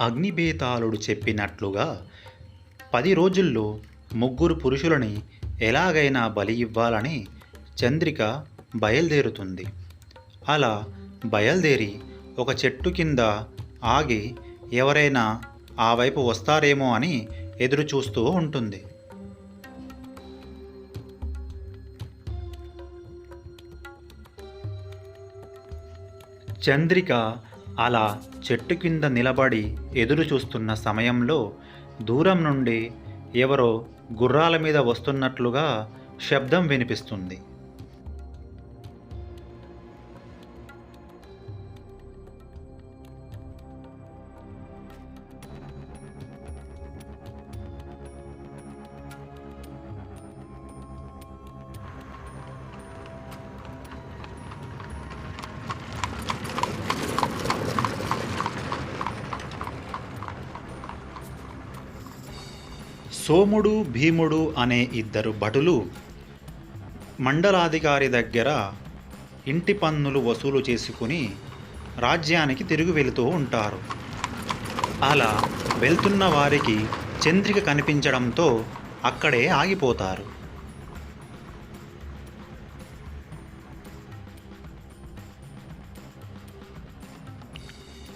అగ్నిబేతాళుడు చెప్పినట్లుగా పది రోజుల్లో ముగ్గురు పురుషులని ఎలాగైనా బలి ఇవ్వాలని చంద్రిక బయలుదేరుతుంది. అలా బయలుదేరి ఒక చెట్టు కింద ఆగి ఎవరైనా ఆ వైపు వస్తారేమో అని ఎదురు చూస్తూ ఉంటుంది. చంద్రిక అలా చెట్టు కింద నిలబడి ఎదురు చూస్తున్న సమయంలో దూరం నుండి ఎవరో గుర్రాల మీద వస్తున్నట్లుగా శబ్దం వినిపిస్తుంది. సోముడు భీముడు అనే ఇద్దరు భటులు మండలాధికారి దగ్గర ఇంటి పన్నులు వసూలు చేసుకుని రాజ్యానికి తిరిగి వెళుతూ ఉంటారు. అలా వెళ్తున్న వారికి చంద్రిక కనిపించడంతో అక్కడే ఆగిపోతారు.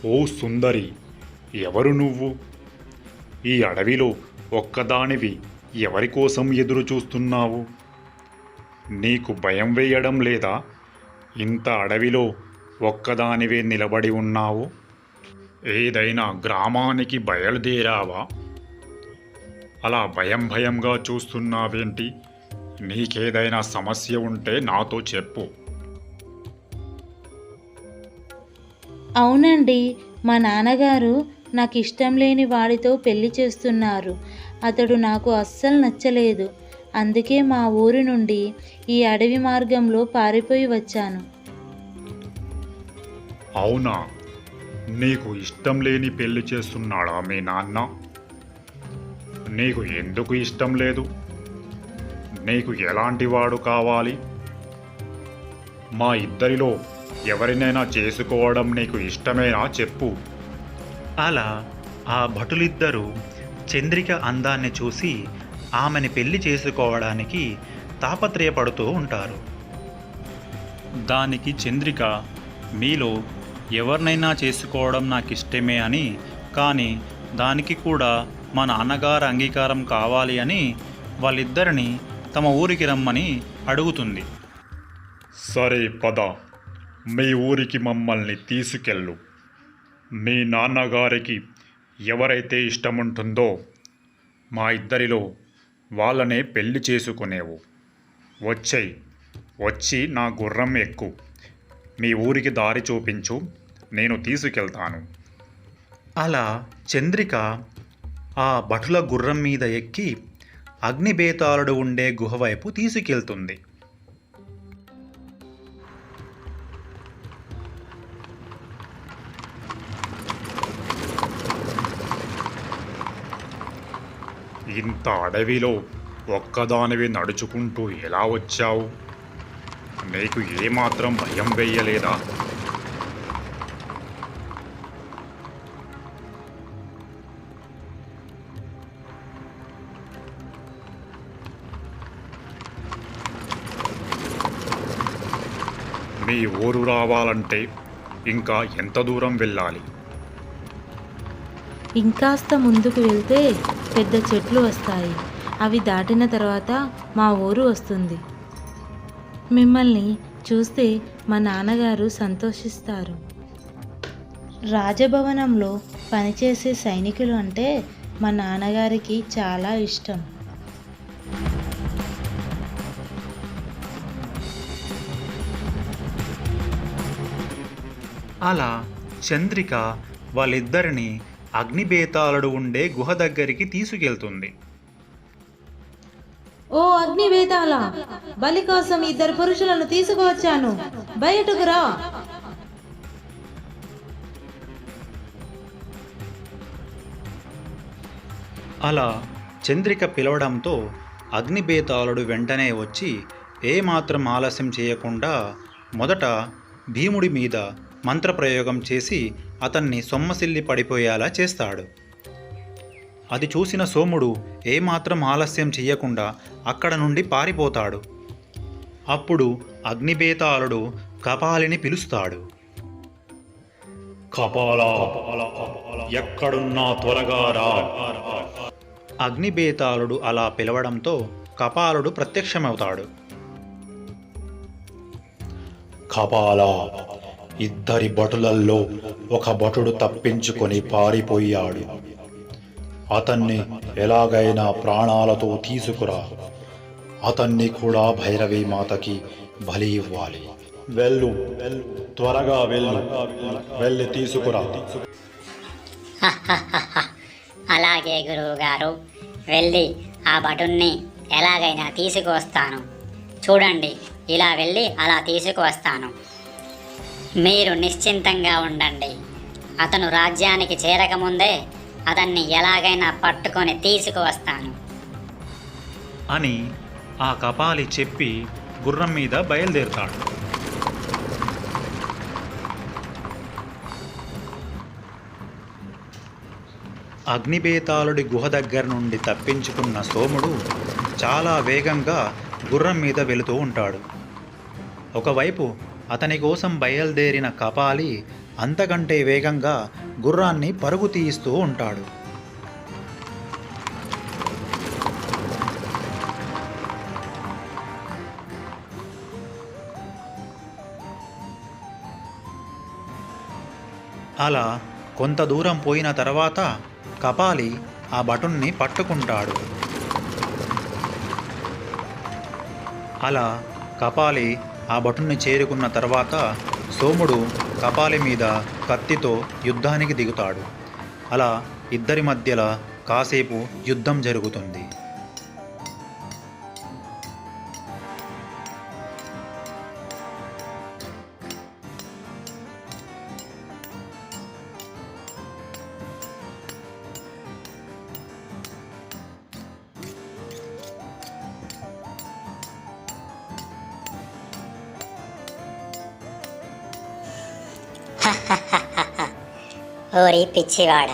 ఓ సుందరి ఎవరు నువ్వు? ఈ అడవిలో ఒక్కదానివి ఎవరి కోసం ఎదురు చూస్తున్నావు? నీకు భయం వేయడం లేదా? ఇంత అడవిలో ఒక్కదానివే నిలబడి ఉన్నావు? ఏదైనా గ్రామానికి బయలుదేరావా? అలా భయం భయంగా చూస్తున్నావేంటి? నీకేదైనా సమస్య ఉంటే నాతో చెప్పు. అవునండి మా నాన్నగారు నాకు ఇష్టం లేని వాడితో పెళ్ళి చేస్తున్నారు. అతడు నాకు అస్సలు నచ్చలేదు. అందుకే మా ఊరి నుండి ఈ అడవి మార్గంలో పారిపోయి వచ్చాను. అవునా? నీకు ఇష్టం లేని పెళ్ళి చేస్తున్నాడా మీ నాన్న? నీకు ఎందుకు ఇష్టం లేదు? నీకు ఎలాంటి వాడు కావాలి? మా ఇద్దరిలో ఎవరినైనా చేసుకోవడం నీకు ఇష్టమేనా? చెప్పు. అలా ఆ భటులిద్దరూ చంద్రిక అందాన్ని చూసి ఆమెని పెళ్ళి చేసుకోవడానికి తాపత్రయపడుతూ ఉంటారు. దానికి చంద్రిక మీలో ఎవరినైనా చేసుకోవడం నాకు ఇష్టమే అని కానీ దానికి కూడా మా నాన్నగారు అంగీకారం కావాలి అని వాళ్ళిద్దరిని తమ ఊరికి రమ్మని అడుగుతుంది. సరే పద. మీ ఊరికి మమ్మల్ని తీసుకెళ్ళు. మీ నాన్నగారికి ఎవరైతే ఇష్టముంటుందో మా ఇద్దరిలో వాళ్ళనే పెళ్ళి చేసుకునేవు. వచ్చాయి వచ్చి నా గుర్రం ఎక్కు. మీ ఊరికి దారి చూపించు నేను తీసుకెళ్తాను. అలా చంద్రిక ఆ భటుల గుర్రం మీద ఎక్కి అగ్నిబేతాళుడు ఉండే గుహ వైపు తీసుకెళ్తుంది. ఇంత అడవిలో ఒక్కదానివి నడుచుకుంటూ ఎలా వచ్చావు? నీకు ఏమాత్రం భయం వేయలేదా? మీ ఊరు రావాలంటే ఇంకా ఎంత దూరం వెళ్ళాలి? ఇంకాస్త ముందుకు వెళ్తే పెద్ద చెట్లు వస్తాయి. అవి దాటిన తర్వాత మా ఊరు వస్తుంది. మిమ్మల్ని చూస్తే మా నాన్నగారు సంతోషిస్తారు. రాజభవనంలో పనిచేసే సైనికులు అంటే మా నాన్నగారికి చాలా ఇష్టం. అలా చంద్రిక వాళ్ళిద్దరిని అగ్నిబేతాళుడు ఉండే గుహ దగ్గరికి తీసుకెళ్తుంది. ఓ అగ్నివేదాల బలి కోసం ఇద్దరు పురుషులను తీసుకువచ్చాను. బయటకు రా. అలా చంద్రిక పిలవడంతో అగ్నిబేతాళుడు వెంటనే వచ్చి ఏమాత్రం ఆలస్యం చేయకుండా మొదట భీముడి మీద మంత్రప్రయోగం చేసి అతన్ని సొమ్మసిల్లి పడిపోయేలా చేస్తాడు. అది చూసిన సోముడు ఏమాత్రం ఆలస్యం చెయ్యకుండా అక్కడ నుండి పారిపోతాడు. అప్పుడు అగ్నిబేతాళుడు కపాలిని పిలుస్తాడు. కపాల ఎక్కడున్నా త్వరగా రా. అగ్నిబేతాళుడు అలా పిలవడంతో కపాలుడు ప్రత్యక్షమవుతాడు. కపాల ఇద్దరి భటులల్లో ఒక భటుడు తప్పించుకొని పారిపోయాడు. అతన్ని ఎలాగైనా ప్రాణాలతో తీసుకురా. అతన్ని కూడా భైరవి మాతకి బలి ఇవ్వాలి. వెళ్ళు త్వరగా వెళ్ళు వెళ్ళి తీసుకురా. అలాగే గురువుగారు వెళ్ళి ఆ భటుణ్ణి ఎలాగైనా తీసుకువస్తాను. చూడండి ఇలా వెళ్ళి అలా తీసుకువస్తాను. మీరు నిశ్చింతంగా ఉండండి. అతను రాజ్యానికి చేరకముందే అతన్ని ఎలాగైనా పట్టుకొని తీసుకువస్తాను. అని ఆ కపాలి చెప్పి గుర్రం మీద బయలుదేరుతాడు. అగ్నిబేతాళుడి గుహ దగ్గర నుండి తప్పించుకున్న సోముడు చాలా వేగంగా గుర్రం మీద వెళుతూ ఉంటాడు. ఒకవైపు అతని కోసం బయలుదేరిన కపాలి అంతకంటే వేగంగా గుర్రాన్ని పరుగు తీయిస్తూ ఉంటాడు. అలా కొంత దూరం పోయిన తర్వాత కపాలి ఆ బటన్ని పట్టుకుంటాడు. అలా కపాలి ఆ భటుణ్ణి చేరుకున్న తర్వాత సోముడు కపాలి మీద కత్తితో యుద్ధానికి దిగుతాడు. అలా ఇద్దరి మధ్యల కాసేపు యుద్ధం జరుగుతుంది. ఓరి పిచ్చివాడ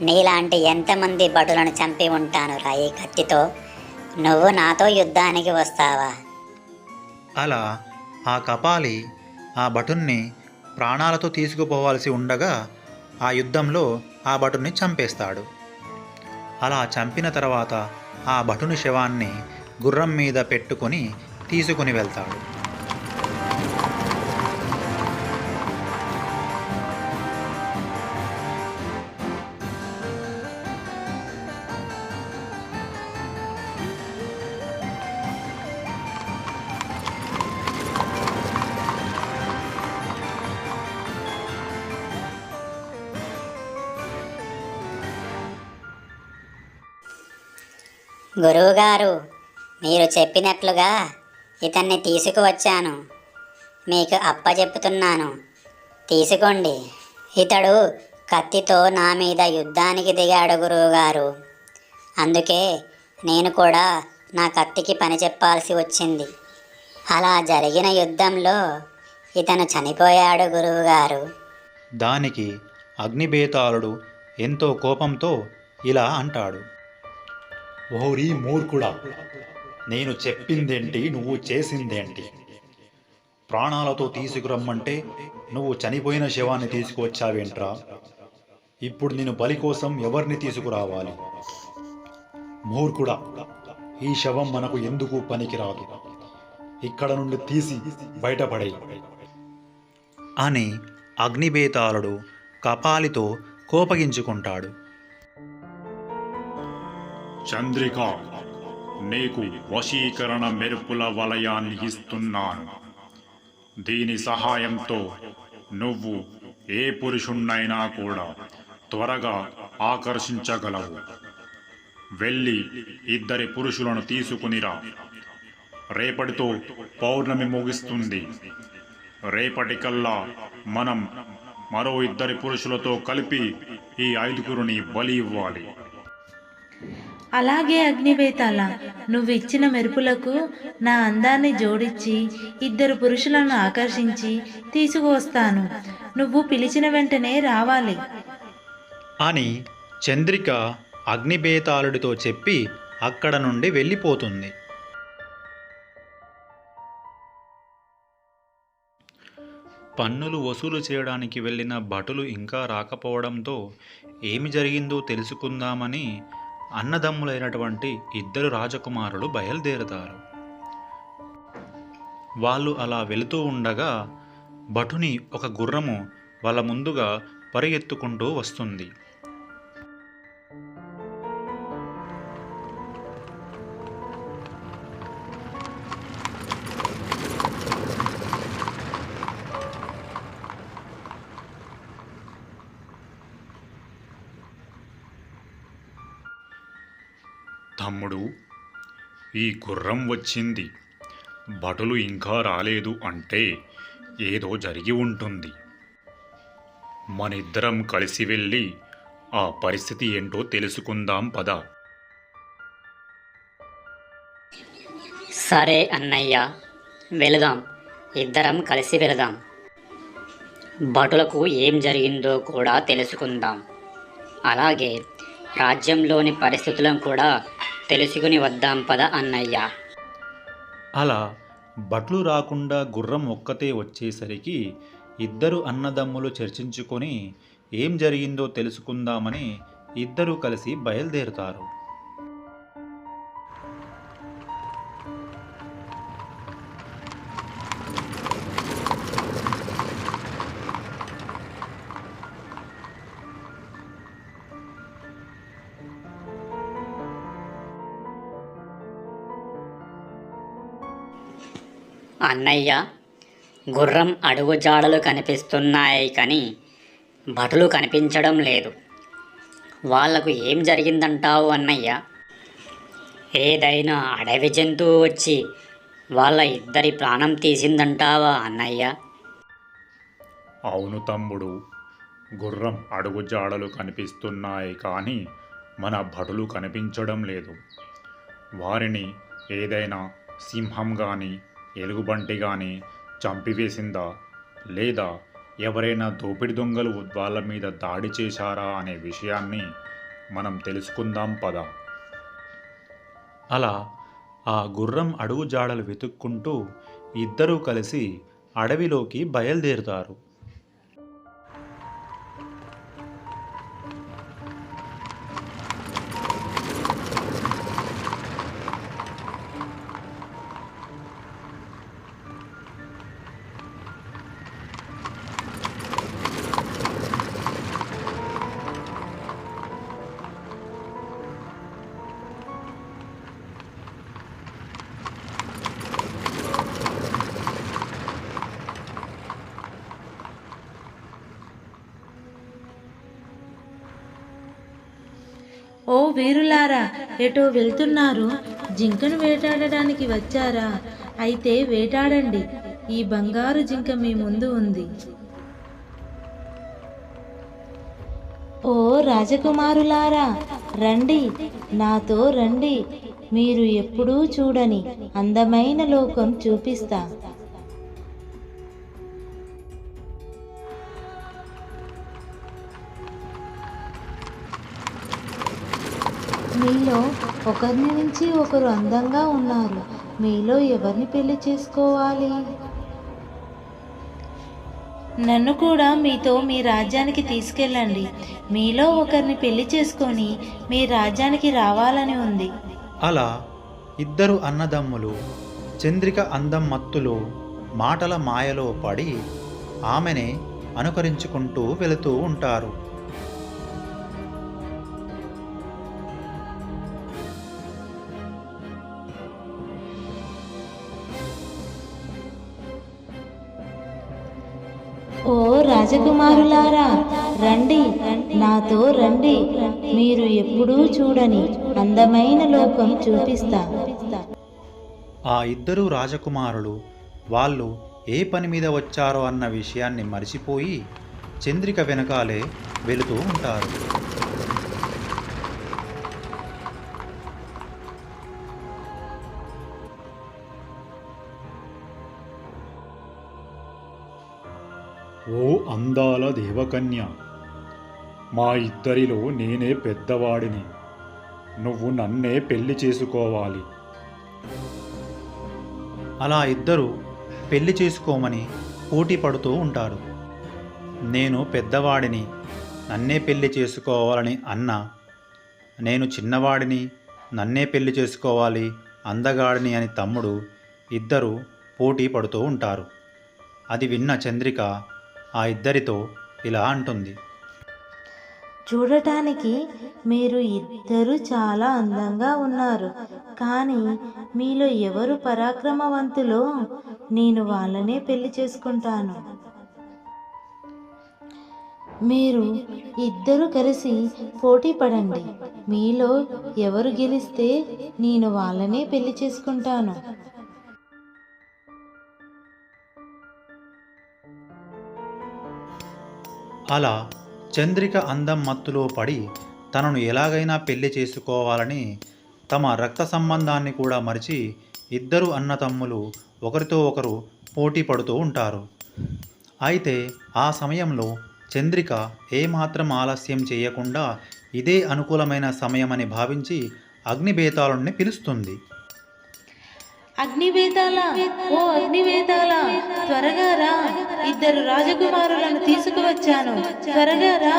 నీలాంటి ఎంతమంది భటులను చంపి ఉంటాను రాయి కత్తితో. నువ్వు నాతో యుద్ధానికి వస్తావా? అలా ఆ కపాలి ఆ భటుణ్ణి ప్రాణాలతో తీసుకుపోవాల్సి ఉండగా ఆ యుద్ధంలో ఆ భటుని చంపేస్తాడు. అలా చంపిన తర్వాత ఆ భటుని శవాన్ని గుర్రం మీద పెట్టుకొని తీసుకుని వెళ్తాడు. గురువుగారు మీరు చెప్పినట్లుగా ఇతన్ని తీసుకువచ్చాను. మీకు అప్పచెప్పుతున్నాను తీసుకోండి. ఇతడు కత్తితో నా మీద యుద్ధానికి దిగాడు గురువుగారు. అందుకే నేను కూడా నా కత్తికి పని చెప్పాల్సి వచ్చింది. అలా జరిగిన యుద్ధంలో ఇతను చనిపోయాడు గురువుగారు. దానికి అగ్నిబేతాళుడు ఎంతో కోపంతో ఇలా అంటాడు. ఓరి మూర్ఖుడా నేను చెప్పిందేంటి నువ్వు చేసిందేంటి? ప్రాణాలతో తీసుకురమ్మంటే నువ్వు చనిపోయిన శవాన్ని తీసుకువచ్చావేంట్రా? ఇప్పుడు నేను బలి కోసం ఎవరిని తీసుకురావాలి? మూర్ఖుడా ఈ శవం మనకు ఎందుకు పనికిరాదు? ఇక్కడ నుండి తీసి బయటపడే అని అగ్నిబేతాళుడు కపాలితో కోపగించుకుంటాడు. చంద్రిక. నీకు వశీకరణ మెరుపుల వలయాన్ని ఇస్తున్నాను. దీని సహాయంతో నువ్వు ఏ పురుషుణ్ణైనా కూడా త్వరగా ఆకర్షించగలవు. వెళ్ళి ఇద్దరి పురుషులను తీసుకునిరా రేపటితో పౌర్ణమి ముగిస్తుంది. రేపటికల్లా మనం మరో ఇద్దరి పురుషులతో కలిపి ఈ ఐదుగురిని బలి ఇవ్వాలి. అలాగే అగ్నివేతాల నువ్వు ఇచ్చిన మెరుపులకు నా అందాన్ని జోడించి ఇద్దరు పురుషులను ఆకర్షించి తీసుకువస్తాను. నువ్వు పిలిచిన వెంటనే రావాలి. అని చంద్రిక అగ్నిబేతాళుడితో చెప్పి అక్కడ నుండి వెళ్ళిపోతుంది. పన్నులు వసూలు చేయడానికి వెళ్ళిన భటులు ఇంకా రాకపోవడంతో ఏమి జరిగిందో తెలుసుకుందామని అన్నదమ్ములైనటువంటి ఇద్దరు రాజకుమారులు బయలుదేరుతారు. వాళ్ళు అలా వెళుతూ ఉండగా భటుని ఒక గుర్రము వాళ్ళ ముందుగా పరిగెత్తుకుంటూ వస్తుంది. తమ్ముడు ఈ గుర్రం వచ్చింది. భటులు ఇంకా రాలేదు అంటే ఏదో జరిగి ఉంటుంది. మనిద్దరం కలిసి వెళ్ళి ఆ పరిస్థితి ఏంటో తెలుసుకుందాం పద. సరే అన్నయ్య వెళదాం. ఇద్దరం కలిసి వెళదాం. భటులకు ఏం జరిగిందో కూడా తెలుసుకుందాం. అలాగే రాజ్యంలోని పరిస్థితులను కూడా తెలుసుకుని వద్దాం పద అన్నయ్య. అలా బట్లు రాకుండా గుర్రం ఒక్కతే వచ్చేసరికి ఇద్దరు అన్నదమ్ములు చర్చించుకొని ఏం జరిగిందో తెలుసుకుందామని ఇద్దరూ కలిసి బయలుదేరుతారు. అన్నయ్య గుర్రం అడుగు జాడలు కనిపిస్తున్నాయి కానీ భటులు కనిపించడం లేదు. వాళ్ళకు ఏం జరిగిందంటావు అన్నయ్య? ఏదైనా అడవి జంతువు వచ్చి వాళ్ళ ఇద్దరి ప్రాణం తీసిందంటావా అన్నయ్య? అవును తమ్ముడు గుర్రం అడుగు జాడలు కనిపిస్తున్నాయి కానీ మన భటులు కనిపించడం లేదు. వారిని ఏదైనా సింహం కానీ ఎలుగుబంటి కానీ చంపివేసిందా? లేదా ఎవరైనా దోపిడి దొంగలు వాళ్ళ మీద దాడి చేశారా అనే విషయాన్ని మనం తెలుసుకుందాం పద. అలా ఆ గుర్రం అడుగు జాడలు వెతుక్కుంటూ ఇద్దరూ కలిసి అడవిలోకి బయలుదేరుతారు. ఎటో వెళ్తున్నారు. జింకను వేటాడడానికి వచ్చారా? అయితే వేటాడండి. ఈ బంగారు జింక మీ ముందు ఉంది. ఓ రాజకుమారులారా రండి. నాతో రండి. మీరు ఎప్పుడూ చూడని అందమైన లోకం చూపిస్తా. ఒకరిని నుంచి ఒకరు అందంగా ఉన్నారు. మీలో ఎవరిని పెళ్ళి చేసుకోవాలి? నన్ను కూడా మీతో మీ రాజ్యానికి తీసుకెళ్ళండి. మీలో ఒకరిని పెళ్ళి చేసుకొని మీ రాజ్యానికి రావాలని ఉంది. అలా ఇద్దరు అన్నదమ్ములు చంద్రిక అందం మత్తులో మాటల మాయలో పడి ఆమెనే అనుకరించుకుంటూ వెళుతూ ఉంటారు. ఓ రాజకుమారులారా రండి నాతో రండి. మీరు ఎప్పుడూ చూడని అందమైన లోకం చూపిస్తా. ఆ ఇద్దరు రాజకుమారులు వాళ్ళు ఏ పని మీద వచ్చారో అన్న విషయాన్ని మరిచిపోయి చంద్రిక వెనకాలే వెళుతూ ఉంటారు. అందాల దేవకన్య. మా ఇద్దరిలో నేనే పెద్దవాడిని. నువ్వు నన్నే పెళ్ళి చేసుకోవాలి. అలా ఇద్దరు పెళ్ళి చేసుకోమని పోటీ పడుతూ ఉంటారు. నేను పెద్దవాడిని నన్నే పెళ్ళి చేసుకోవాలని అన్న. నేను చిన్నవాడిని నన్నే పెళ్ళి చేసుకోవాలి అందగాడిని అని తమ్ముడు ఇద్దరు పోటీ పడుతూ ఉంటారు. అది విన్న చంద్రిక ఆ ఇద్దరితో ఇలా అంటుంది. చూడటానికి మీరు ఇద్దరు చాలా అందంగా ఉన్నారు కానీ మీలో ఎవరు పరాక్రమవంతులో నేను వాళ్ళనే పెళ్ళి చేసుకుంటాను. మీరు ఇద్దరు కలిసి పోటీ పడండి. మీలో ఎవరు గెలిస్తే నేను వాళ్ళనే పెళ్ళి చేసుకుంటాను. అలా చంద్రిక అందం మత్తులో పడి తనను ఎలాగైనా పెళ్ళి చేసుకోవాలని తమ రక్త సంబంధాన్ని కూడా మరిచి ఇద్దరు అన్నతమ్ములు ఒకరితో ఒకరు పోటీ పడుతూ ఉంటారు. అయితే ఆ సమయంలో చంద్రిక ఏమాత్రం ఆలస్యం చేయకుండా ఇదే అనుకూలమైన సమయమని భావించి అగ్నిబేతాళుణ్ణి పిలుస్తుంది. అగ్నివేదాల ఓ త్వరగా రా ఇద్దరు రాజకుమారులను తీసుకువచ్చాను. త్వరగా రా.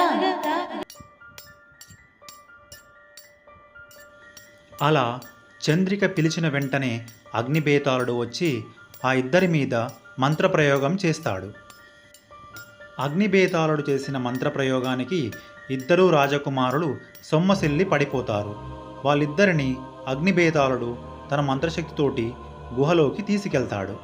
అలా చంద్రిక పిలిచిన వెంటనే అగ్నిబేతాళుడు వచ్చి ఆ ఇద్దరి మీద మంత్రప్రయోగం చేస్తాడు. అగ్నిబేతాళుడు చేసిన మంత్రప్రయోగానికి ఇద్దరూ రాజకుమారులు సొమ్మసిల్లి పడిపోతారు. వాళ్ళిద్దరిని అగ్నిబేతాళుడు తన మంత్రశక్తితోటి గుహలోకి తీసుకెళ్తాడు.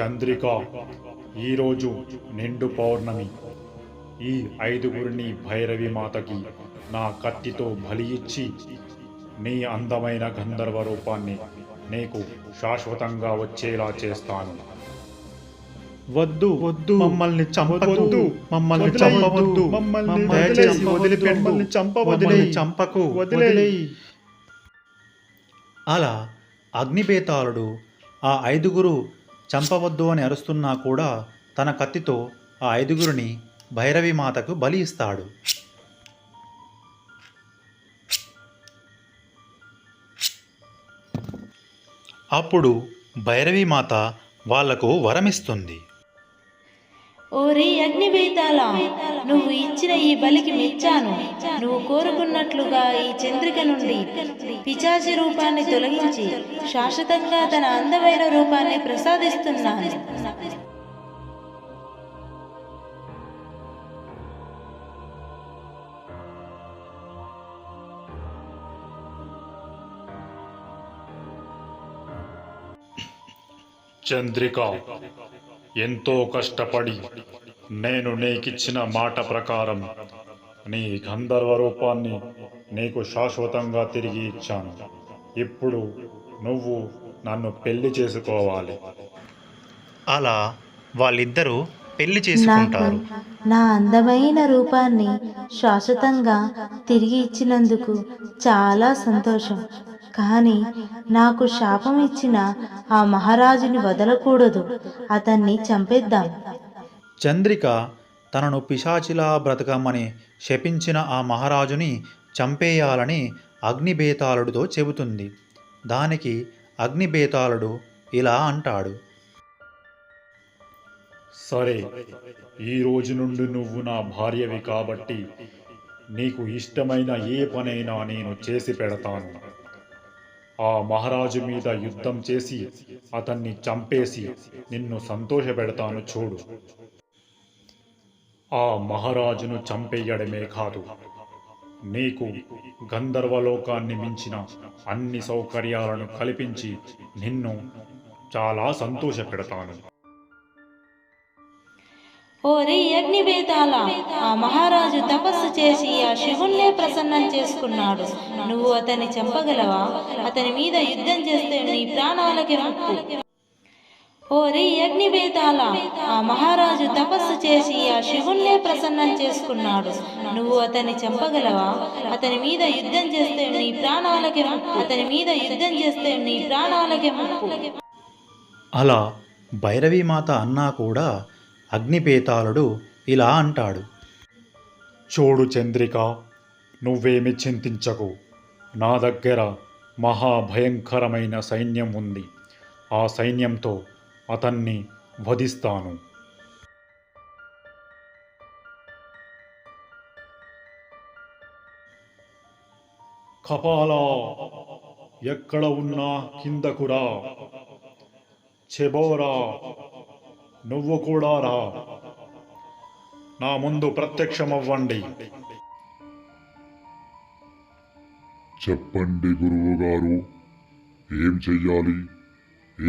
చంద్రిక ఈరోజు నిండు పౌర్ణమి. ఈ ఐదుగురిని భైరవి మాతకి నా కత్తితో బలి ఇచ్చి నీ అందమైన గంధర్వ రూపాన్ని నీకు శాశ్వతంగా వచ్చేలా చేస్తాను. వద్దు వద్దు. మమ్మల్ని చంపవద్దు వద్దు. మమ్మల్ని. చంపవద్దు మమ్మల్ని దయచేసి. వదిలిపెట్టు. మమ్మల్ని చంపకు వదిలేయ్. వదిలేయ్. అలా అగ్నిబేతాళుడు ఆ ఐదుగురు చంపవద్దు అని అరుస్తున్నా కూడా తన కత్తితో ఆ ఐదుగురిని భైరవి మాతకు బలి ఇస్తాడు అప్పుడు భైరవి మాత వాళ్ళకు వరమిస్తుంది ఓరి అగ్నివేతాల నువ్వు ఇచ్చిన ఈ బలికి మెచ్చాను. నువ్వు కోరుకున్నట్లుగా ఈ చంద్రిక నుండి పిచాచి రూపాన్ని తొలగించి శాశ్వతంగా తన అందమైన రూపాన్ని ప్రసాదిస్తున్నాను. చంద్రిక. ఎంతో కష్టపడి నేను నీకిచ్చిన మాట ప్రకారం నీ గంధర్వ రూపాన్ని నీకు శాశ్వతంగా తిరిగి ఇచ్చాను. ఇప్పుడు నువ్వు నన్ను పెళ్ళి చేసుకోవాలి. అలా వాళ్ళిద్దరూ పెళ్ళి చేసుకుంటారు. నా అందమైన రూపాన్ని శాశ్వతంగా తిరిగి ఇచ్చినందుకు చాలా సంతోషం. కానీ నాకు శాపం ఇచ్చిన ఆ మహారాజుని వదలకూడదు. అతన్ని చంపేద్దాం. చంద్రిక తనను పిశాచిలా బ్రతకమని శపించిన ఆ మహారాజుని చంపేయాలని అగ్నిబేతాళుడితో చెబుతుంది. దానికి అగ్నిబేతాళుడు ఇలా అంటాడు. సరే ఈ రోజు నుండి నువ్వు నా భార్యవి కాబట్టి నీకు ఇష్టమైన ఏ పనైనా నేను చేసి పెడతాను. ఆ మహారాజు మీద యుద్ధం చేసి అతన్ని చంపేసి నిన్ను సంతోషపెడతాను చూడు. ఆ మహారాజును చంపేయడమే కాదు నీకు గంధర్వలోకాన్ని మించిన అన్ని సౌకర్యాలను కల్పించి నిన్ను చాలా సంతోషపెడతాను. ఓరి అగ్నివేదాల ఆ మహారాజు తపస్సు చేసి ఆ శివుణ్ణే ప్రసన్నం చేసుకున్నాడు. నువ్వు అతన్ని చంపగలవా? అతని మీద యుద్ధం చేస్తే నీ ప్రాణాలకి ముప్పు. ఓరి అగ్నివేదాల ఆ మహారాజు తపస్సు చేసి ఆ శివుణ్ణే ప్రసన్నం చేసుకున్నాడు. నువ్వు అతన్ని చంపగలవా? అతని మీద యుద్ధం చేస్తే నీ ప్రాణాలకి అతని మీద యుద్ధం చేస్తే నీ ప్రాణాలకి అలా భైరవీమాత అన్నా కూడా అగ్నిపేతాళుడు ఇలా అంటాడు. చూడు చంద్రిక నువ్వేమి చింతించకు. నా దగ్గర మహాభయంకరమైన సైన్యం ఉంది. ఆ సైన్యంతో అతన్ని వధిస్తాను. కపాలా ఎక్కడ ఉన్నా కిందకురా చెబోరా నువ్వు కూడా రా. నా ముందు ప్రత్యక్షమవ్వండి. చెప్పండి గురువుగారు. ఏం చెయ్యాలి?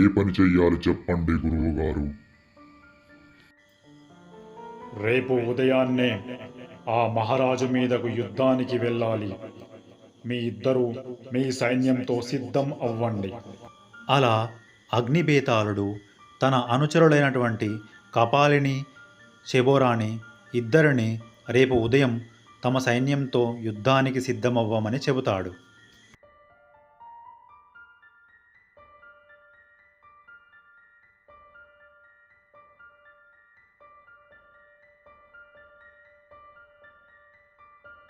ఏ పని చెయ్యాలి చెప్పండి గురువుగారు. రేపు ఉదయాన్నే ఆ మహారాజు మీదకు యుద్ధానికి వెళ్ళాలి. మీ ఇద్దరు మీ సైన్యంతో సిద్ధం అవ్వండి. అలా అగ్నిబేతాళుడు తన అనుచరులైనటువంటి కపాలిని శబోరాని ఇద్దరిని రేపు ఉదయం తమ సైన్యంతో యుద్ధానికి సిద్ధమవ్వమని చెబుతాడు.